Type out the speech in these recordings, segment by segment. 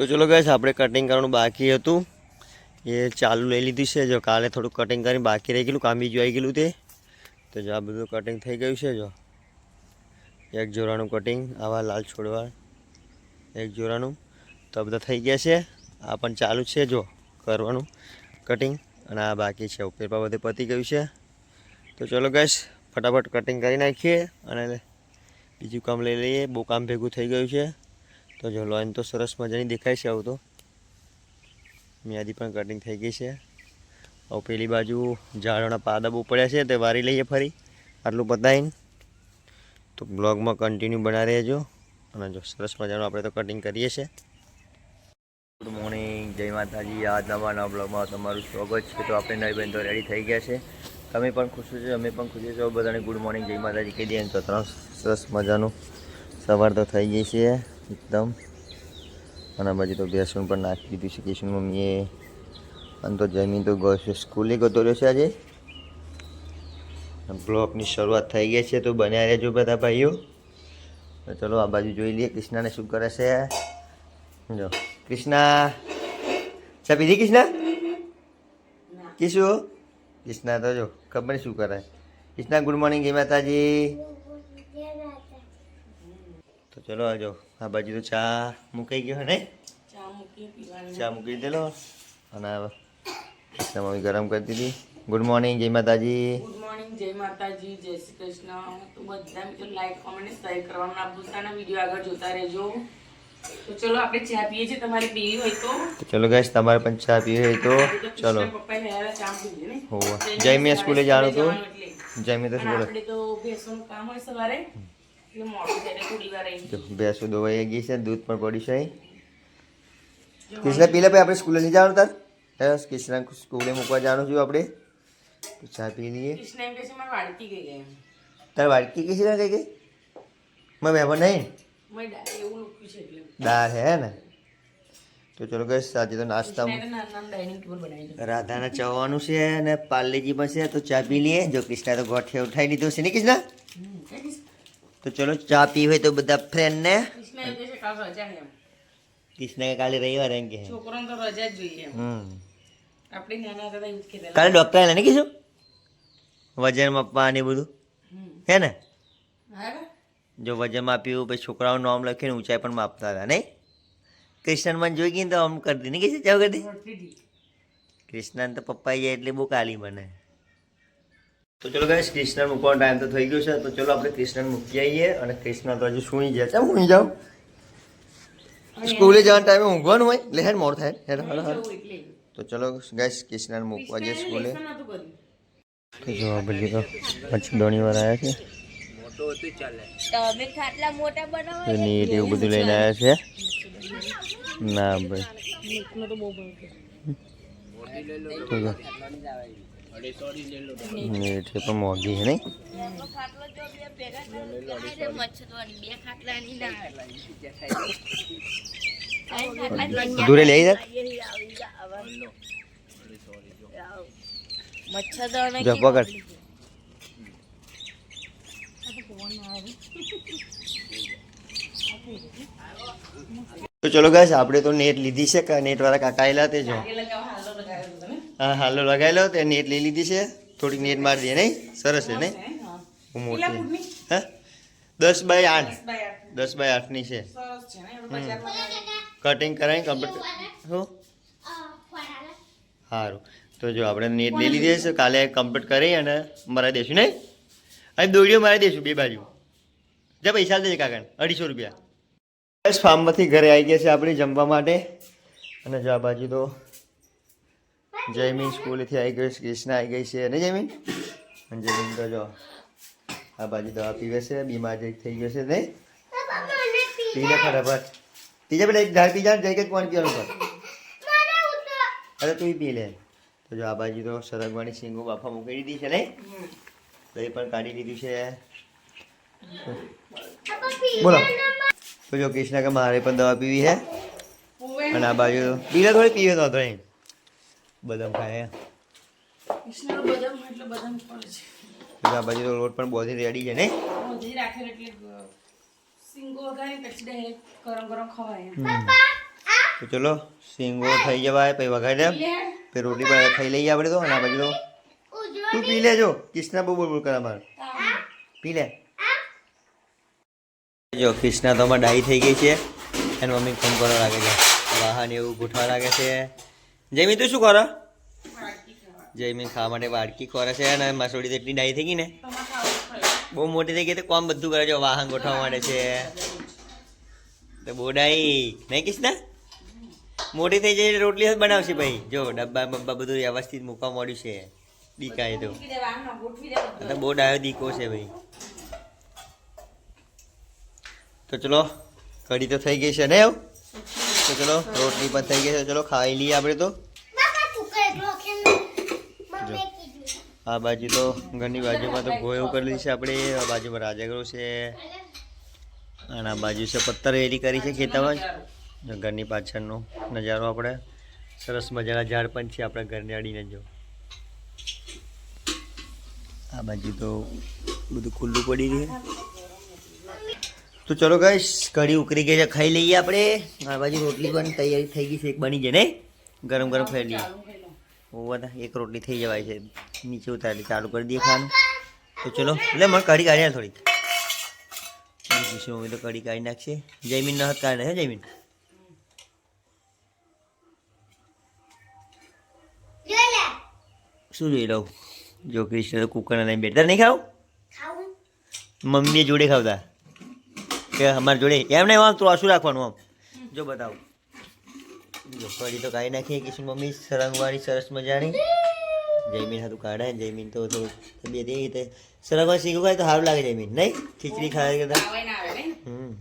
તો ચલો ગેસ આપણે કટિંગ કરવાનું બાકી હતું. એ ચાલુ લઈ લીધું છે. જો કાલે થોડું કટિંગ કરીને બાકી રહી ગયેલું, કામ બીજું આવી ગયેલું તે. તો જો આ બધું કટિંગ થઈ ગયું છે, જો. એક જોરાનું કટિંગ આવા લાલ છોડવા. એક જોરાનું તો બધા થઈ ગયા છે. આ પણ ચાલુ છે, જો, કરવાનું કટિંગ અને આ બાકી છે ઉપેરપા બધે પતી ગયું છે. તો ચલો ગેસ ફટાફટ કટિંગ કરી નાખીએ અને બીજું કામ લઈ લઈએ. બહુ કામ ભેગું થઈ ગયું છે. તો જો લોન તો સરસ મજાની દેખાય છે આવું તો. મ્યાદી પણ કટિંગ થઈ ગઈ છે. હવે પેલી બાજુ ઝાડોના પાદા બહુ પડ્યા છે તે વારી લઈએ ફરી. આટલું બતાવીને. તો બ્લોગમાં કન્ટિન્યુ બના રહેજો. અને જો સરસ મજાનું આપણે તો કટિંગ કરીએ છીએ. ગુડ મોર્નિંગ જય માતાજી. આ નવા નવા બ્લોગમાં તમારું સ્વાગત છે. તો આપણે નવી બહેન તો રેડી થઈ ગયા છે. તમે પણ ખુશ છો અમે પણ ખુશ છો બધાને ગુડ મોર્નિંગ જય માતાજી. કહી દઈએ તો ત્રણ સરસ મજાનું સવાર તો થઈ ગઈ છે. એકદમ. અને બાજુ તો ભેસણ પણ નાખી દીધું છે કિશન મમ્મીએ. અને તો જમીન તો ગયો છે સ્કૂલે ગતો રહ્યો છે આજે. બ્લોકની શરૂઆત થઈ ગઈ છે તો બન્યા રહેજો બધા ભાઈઓ. તો ચલો આ બાજુ જોઈ લઈએ કૃષ્ણાને શું કરે છે. જો કૃષ્ણા. ચા પીધી કૃષ્ણા? કીશું? કૃષ્ણા તો જો ખબર શું કરે. કૃષ્ણા ગુડ મોર્નિંગ જય માતાજી. તો ચલો આવજો આ બાજુ તો ચા મૂકાઈ ગયો ને ચા મૂકી દેલો અને મમ્મી ગરમ કરી દીધી. ગુડ મોર્નિંગ જય માતાજી. ગુડ મોર્નિંગ જય માતાજી જય શ્રી કૃષ્ણ. તો બધા મિત્રો લાઈક કોમેન્ટ શેર કરવાનું ના ભૂલતા ના વીડિયો આગળ જોતા રહેજો. તો ચલો આપણે ચા પીએ છીએ. તમારે પીવી હોય તો. તો ચલો ગાઈસ તમારે પણ ચા પીવી હોય તો. તો ચલો. હોવે. જયમીએ સ્કૂલે જાણું હતું. જય મેં તો સ્કૂલે. આપણે તો કામ હોય સવારે. જો ભેંસો દોવાઈ ગઈ છે દૂધ પણ પડી છે. કૃષ્ણ પી લે ભાઈ આપણે સ્કૂલે નહીં જવાનું તાર? બસ કૃષ્ણ સ્કૂલે મૂકવા જવાનું છું આપણે. તો ચા પી લઈએ. તાર વાડકી કઈ છે કઈ કઈ મેં મહેમાન નહીં? દાળ હે ને? તો ચલો ગઈ આજે તો નાસ્તા રાધાને ચવાનું છે અને પાર્લેજી પણ છે તો ચા પી લઈએ. જો કૃષ્ણા તો ગોઠે ઉઠાઈ લીધો છે ને કૃષ્ણ? તો ચલો ચા પી હોય તો બધા કૃષ્ણ છે એમ કૃષ્ણ કાલે રવિવાર એમ કે છોકરાને તો રજા જ જોઈએ હમ. આપણે નાના હતા એવું કહેતા કાલે ડૉક્ટરે એને કીધું? વજન માપવા ને બધું. હે ને? જો વજન માપ્યું પછી છોકરાઓનું નામ લખીને ઊંચાઈ પણ માપતા હતા નહીં? કૃષ્ણમાં જોઈ ગઈ ને તો આમ કરી દી નહીં કીધું? ચાવ કરી દી રોટલી કૃષ્ણ તો પપ્પા જાય એટલે બહુ કાલી બને તો ચલો ગાઈસ કૃષ્ણ મૂકવાનો ટાઈમ તો થઈ ગયો છે. તો ચલો આપણે કૃષ્ણ મૂકી આવીએ અને કૃષ્ણ તો હજુ સુઈ જાય ચાલ સુઈ જાવ સ્કૂલે જવાના ટાઈમે ઊંઘવાનું હોય. લે, હેડ, મોડ થાય. હેડ હેડ હેડ. તો ચલો ગાઈસ કૃષ્ણ મૂકવા જઈએ સ્કૂલે. તો જો આ તો પછી દોણી વાર આવ્યા છે. નીટ એવું બધું લઈને આવ્યા છે. ના ભાઈ. તો બહુ તો મોંઘી છે નહીં? દૂરે લઈ જા જો. પકડ તો ચલો ગાઈસ આપણે તો નેટ લીધી છે, કે નેટ વાળા કાકા આયેલા તે જો. લગાવ હાલો લગાવી લો. હા તે નેટ લઈ લીધી છે. થોડીક નેટ મારી દે નહીં? સરસ છે નહીં? હે? હા. મોટી. હા? દસ બાય આઠ. દસ બાય આઠની. છે. કટિંગ કરાવી કમ્પ્લીટ શું? સારું તો જો આપણે નેટ લઈ લીધી છે કાલે કમ્પ્લીટ કરી અને મરાવી દઈશું નહીં? અને દોડીઓ મારી દઈશું બે બાજુ. જા પૈસા દેજે કાકા અઢીસો રૂપિયા. બસ ફાર્મમાંથી ઘરે આવી ગયા છે આપણે જમવા માટે. અને જો આ બાજુ તો જયમીન સ્કૂલેથી આવી ગઈ છે, કૃષ્ણા આવી ગઈ છે. ને જયમીન? જયમીન તો જો, આ બાજુ દવા પીવે છે, બીમાર જઈ થઈ ગયો છે, નહીં? પી લે ફટાફટ. પીજા પેલા એક ધાર પીજા જઈ કે કોણ પીવાનું પર અરે તું પી લે. તો જો આ બાજુ તો સરગવાની સિંગો બાફા મૂકી દીધી છે, નહીં? દહીં પણ કાઢી લીધું છે. બોલો. તો જો કૃષ્ણ કે મારે પણ દવા પીવી છે. અને આ બાજુ પીલા થોડી, પીવે તો અહીં બદામ ખાય બદામ એટલે બદામ પડે છે. તો આ બાજુ તો લોટ પણ બોધી રેડી છે ને? મોજી રાખે એટલે સિંગો વગાડીને પછી દે ગરમ ગરમ ખવાય. તો ચલો સિંગો થઈ જવાય પછી વગાડે દે. પછી રોટલી પણ ખાઈ લઈએ આપણે તો અને આ બાજુ તો. તું પી લેજો કૃષ્ણા બહુ બોલ કરે મારે પી લે. જો કૃષ્ણા તો અમારે ડાઈ થઈ ગઈ છે. એની મમ્મી ફોન કરવા લાગે છે. વાહન એવું ગોઠવા લાગે છે. જયમી તું શું કરો? જયમી ખાવા માટે વાડકી ખોરે છે અને મસોડી તો એટલી ડાઈ થઈ ગઈ ને. બહુ મોટી થઈ ગઈ તો કોમ બધું કરે છે, વાહન ગોઠવવા માટે છે. તો બહુ ડાઈ, નહીં કૃષ્ણા મોટી થઈ જાય રોટલી બનાવશે ભાઈ. જો, ડબ્બા બબ્બા બધું વ્યવસ્થિત મૂકવા મળ્યું છે. તો. ગોઠવી દેવાનું. એટલે બહુ ડાયો દીકો છે ભાઈ. તો ચલો, કઢી તો થઈ ગઈ છે ને એવું? તો ચલો રોટલી પણ થઈ ગઈ છે ચલો ખાઈ લઈએ આપણે તો. આ બાજુ તો ઘરની બાજુમાં તો ગોયો કરી લીધી છે આપણે આ બાજુમાં રાજગરો છે. અને આ બાજુ છે પથ્થર એરી કરી છે ખેતરમાં ઘરની પાછળનો નજારો આપણે. સરસ મજાના ઝાડ પણ છે આપણા ઘરની અડીને જો. આ બાજુ તો બધું ખુલ્લું પડી રહ્યું તો ચલો ગાઈશ કઢી ઉકળી ગઈ છે ખાઈ લઈએ આપણે. આ બાજુ રોટલી પણ તૈયારી થઈ ગઈ છે એક બની છે ને ગરમ ગરમ ખાઈ લઈએ. બધા એક રોટલી થઈ જવાય છે. નીચે ઉતારી ચાલુ કરી દઈએ ખાવાનું. તો ચલો એટલે મને કઢી કાઢી થોડીક. મમ્મી તો કઢી કાઢી નાખશે. જયમીન ન હતા કાઢે હે જયમીન? શું જોઈ લઉં? જો કૃષ્ણ તો કુકરના લઈને બેઠતા નહીં ખાવ. મમ્મીએ જોડે ખાવતા. કે અમારી જોડે એમ નહીં આમ શું રાખવાનું આમ. જો બતાવો. જો કઢી તો કાઢી નાખીએ કિશન મમ્મી? સરંગવાળી સરસ મજાની. જયમીન હતું કાઢે જયમીન તો થોડું એ રીતે સરંગવાળી શીખવું ખાય તો સારું લાગે જયમીન નહીં? ખીચડી ખાય કરતા. હમ.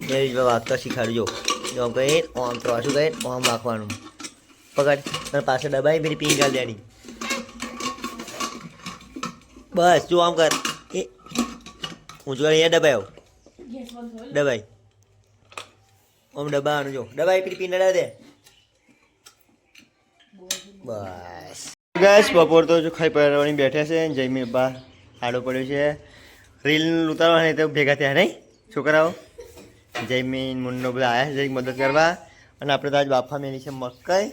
એ જ વાગતા શીખાડજો. જો આમ કહે આમ ત્રોસું કહે આમ વાંકવાનું પકડ અને પાછળ દબાઈ પેલી પી ગાલ દેવાની. બસ જો આમ કર. એ હું જો અહીંયા દબાયો. દબાઈ. ઓમ દબાવાનું જો. દબાઈ પીડી પીને દે. બસ. ગેસ બપોર તો જો ખાઈ પડવાની બેઠા છે જયમી બા આડો પડ્યો છે. રીલ ઉતારવાની તો ભેગા થયા નહીં છોકરાઓ. જયમીન મુન્નો બધા આવ્યા છે જઈ મદદ કરવા. અને આપણે તો આજ બાફા મેલી છે મકાઈ.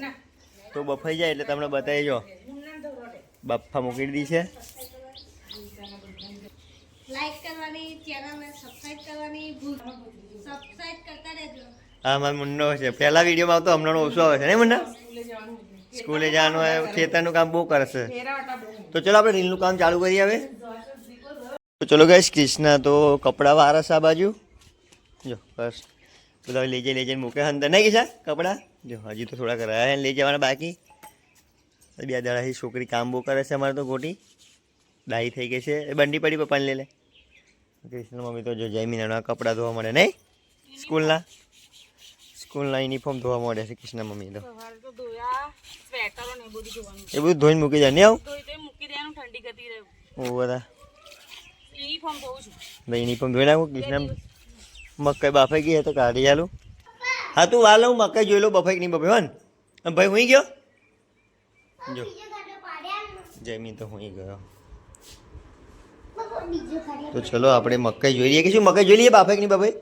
તો બફાઈ જાય એટલે તમને બતાવી જો. બાફા મૂકી દીધી છે. હા, મારો મુન્નો છે. પહેલા વિડીયોમાં આવતો હમણાં ઓછો આવે છે, નહીં મુન્ના? સ્કૂલે જવાનું હોય, ખેતરનું કામ બહુ કરે છે ફેરવટા બહુ. તો ચલો આપણે રીલનું કામ ચાલુ કરીએ હવે. તો ચલો ગાઈશ કૃષ્ણા તો કપડાં વારસ આ બાજુ. જો, બસ. બધા લઈ જઈને મૂકે અંદર. નહીં કિશા, કપડાં? જો, હજી તો થોડાક રહ્યા છે, લઈ જવાના બાકી. બે દાડાથી છોકરી કામ બહુ કરે છે, અમારે તો ગોટી. ડાઈ થઈ ગઈ છે. એ બંડી પડી પપ્પાને લઈ લે. કૃષ્ણ મમ્મી તો જો જયમીના કપડાં ધોવા મળે નહીં? સ્કૂલના? સ્કૂલના યુનિફોર્મ ધોવા મળે છે કૃષ્ણ મમ્મી તો. ને એ બધું ધોઈને મૂકી જાય નહીં આવું? ઓ બધા. યુનિફોર્મ ભાઈ યુનિફોર્મ ધોઈ નાખું કૃષ્ણ મકાઈ બાફાઈ ગઈ તો કાઢી આલું. હા તું વાલ હું મકાઈ જોઈ લઉં બફાઈ નહીં બફાઈ હન? ભાઈ હું ગયો? જો. જયમીન તો હું ગયો. તો ચલો આપણે મકાઈ જોઈ લઈએ. કે શું મકાઈ જોઈ લઈએ બાફાઈ કે નહીં બાફાઈ?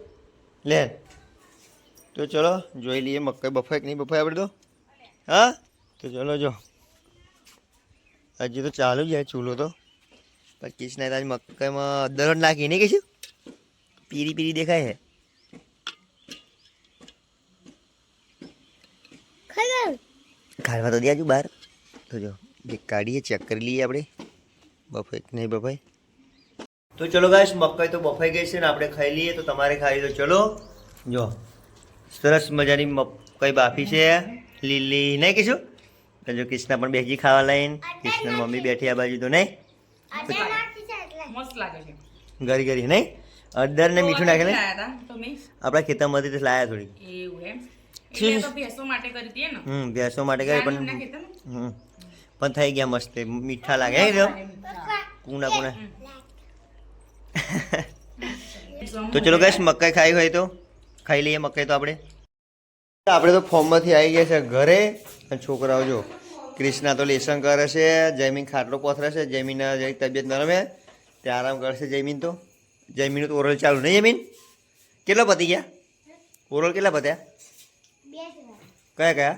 લે. તો ચલો જોઈ લઈએ મકાઈ બફાઈ કે નહીં બફાઈ આપણે તો? હા? તો ચલો જો. હજી તો ચાલુ જ ચૂલો તો. પચીસ ના તાજ મકાઈમાં અદર નાખી નહીં કે શું? પીરી પીરી દેખાય છે. કાઢવા તો દેજો બહાર. તો જો એક કાઢીએ ચેક કરી લઈએ આપણે. બફાઈ કે નહીં બફાઈ? તો ચલો ગાઈશ મકાઈ તો બફાઈ ગઈ છે ને આપણે ખાઈ લઈએ. તો તમારે ખાઈ તો ચલો. જો સરસ મજાની મકાઈ બાફી છે. લીલી નહીં કીશું તો જો કૃષ્ણ પણ બેસી ખાવા લઈને. કૃષ્ણ મમ્મી બેઠી આ બાજુ તો નહીં? ઘરી લાગે છે. ગરી ગરી નહીં? અડદર ને મીઠું નાખે ને લાયા હતા તમે આપણા ખેતરમાંથી લાયા થોડી. હમ ભેંસો માટે કરે પણ હમ. પણ થઈ ગયા મસ્ત. મીઠા લાગે કુણા કુણા તો ચલો ગેસ મકાઈ ખાઈ હોય તો? ખાઈ લઈએ મકાઈ તો આપણે. આપણે તો ફોર્મમાંથી આવી ગયા છે ઘરે. અને છોકરાઓ જો, ક્રિષ્ના તો લેસન કરે છે, જયમીન ખાટલો પોથરે છે, જયમીનના જરી તબિયત નરમ તે આરામ કરશે જયમીન તો. જયમીનનું તો ઓરલ ચાલુ, નહીં જયમીન કેટલા પતી ગયા? ઓરલ કેટલા પત્યા? કયા કયા?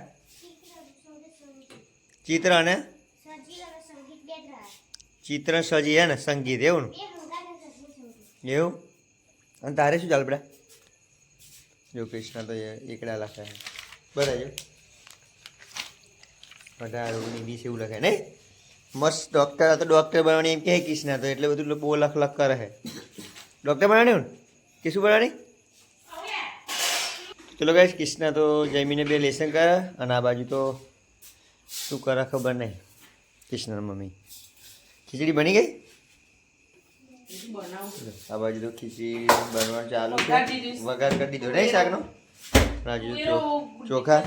ચિત્ર અને? ચિત્ર સજી હે ને, સંગીત, એવું ને? એવું? અને તારે શું ચાલ બેટા જો કૃષ્ણ તો એકડા લખે. બરાબર અઢાર ઓગણીસ એવું લખે. નહીં? મસ્ત ડૉક્ટર તો ડૉક્ટર બનવાની એમ કહે કૃષ્ણ તો, એટલે બધું બહુ લખ લખ કરે છે. ડૉક્ટર બનવાની ને કે શું બનાવી ચલો ગાઈશ કૃષ્ણ તો જમીને બે લેસન કરે અને આ બાજુ તો શું કરે ખબર નહીં. કૃષ્ણ મમ્મી. ખીચડી બની ગઈ? આ બાજુ તો ખીચડી બનવાનું ચાલુ છે. વઘાર કરી દીધો નહીં શાકનો? રાજુ ચોખા?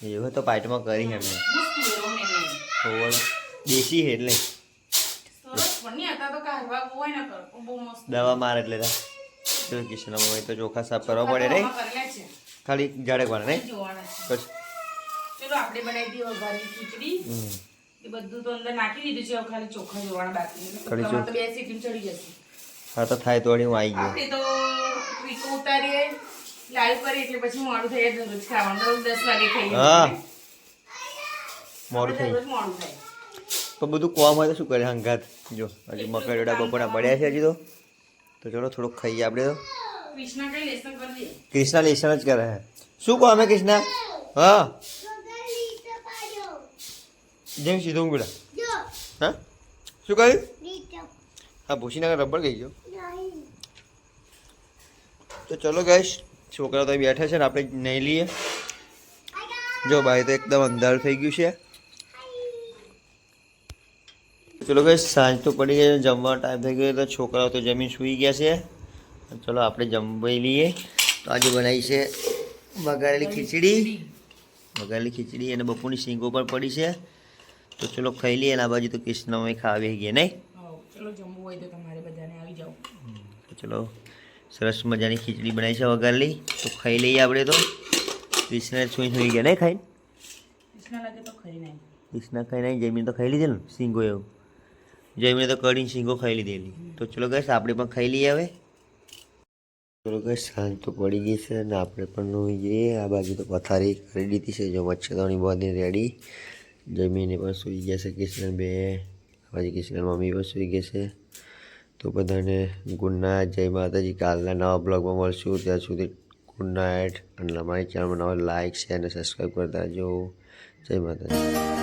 એવું તો પાઇટમાં કરી એમને દેશી હે એટલે. હોય દવા મારે એટલે તા. ચલો કિશન મમ્મી તો ચોખા સાફ કરવા પડે રે ખાલી જાડે ઝાડકવાના નહીં? આપણે બનાવી દઈએ ખીચડી. એ બધું તો અંદર નાખી દીધું છે ખાલી ચોખા જોવાના બાકી છે. ખાલી કુકરમાં ચોખ- તો બે સીટી ચડી જશે. હા તો થાય તો હું આવી ગયો. આપણે તો ટ્રીકો ઉતારીએ લાઈવ કરીએ એટલે પછી મોડું થઈ જાય દરરોજ ખાવાનું. દરરોજ દસ વાગે ખાઈએ હા. મોડું થઈ મોડું થાય. બધું કોમ હોય તો શું કરે? હંગાત. જો હજી મકરડા બપોરા પડ્યા છે હજી તો. તો ચલો થોડુંક ખાઈએ આપણે તો. કૃષ્ણ કઈ લેસન કરી દે કૃષ્ણા લેસન જ કરે. છે શું કહો અમે કૃષ્ણ? હા. જેમ સીધું બેટા હા? શું કહ્યું? હા ભૂસીનગર રબર ગઈ ગયો. તો ચલો ગાઈશ છોકરા તો બેઠા છે ને આપણે નહીં લઈએ. જો ભાઈ તો એકદમ અંધારું થઈ ગયું છે. ચલો ગઈ સાંજ તો પડી ગઈ જમવા ટાઈમ થઈ ગયો તો છોકરાઓ તો જમીન સૂઈ ગયા છે. ચલો આપણે જમવાઈ લઈએ. તો આજે બનાવી છે વઘારેલી ખીચડી. વઘારેલી ખીચડી અને બપોરની શીંગો પણ પડી છે. તો ચલો ખાઈ લઈએ આ બાજુ તો કૃષ્ણમાં ખાવી ગયા નહીં? ચલો જમવું હોય તો તમારે બધાને આવી જાઓ. ચલો સરસ મજાની ખીચડી બનાવી છે વઘારેલી. તો ખાઈ લઈએ આપણે તો. કૃષ્ણ છૂઈ છૂઈ ગયા નહીં ખાઈને? કૃષ્ણ લાગે તો ખાઈ નહીં કૃષ્ણ ખાઈ નહીં જમીન તો ખાઈ લીધેલું ને સિંગો એવું. જમીને તો કઢીને સિંગો ખાઈ લીધેલી. તો ચલો ગઈશ આપણે પણ ખાઈ લઈએ હવે. ચલો ગઈશ સાંજ તો પડી ગઈ છે અને આપણે પણ નોઈ જઈએ. આ બાજુ તો પથારી કરી દીધી છે જો મચ્છરદાની બધી રેડી જમીને પણ સૂઈ ગયા છે કૃષ્ણ બે પછી કૃષ્ણ મમ્મી પણ સૂઈ ગયા છે તો બધાને ગુડ નાઇટ જય માતાજી કાલના નવા બ્લોગમાં મળશું ત્યાં સુધી ગુડ નાઇટ અને અમારી ચેનલમાં નવા લાઇક શેર અને સબસ્ક્રાઈબ કરતા જો જય માતાજી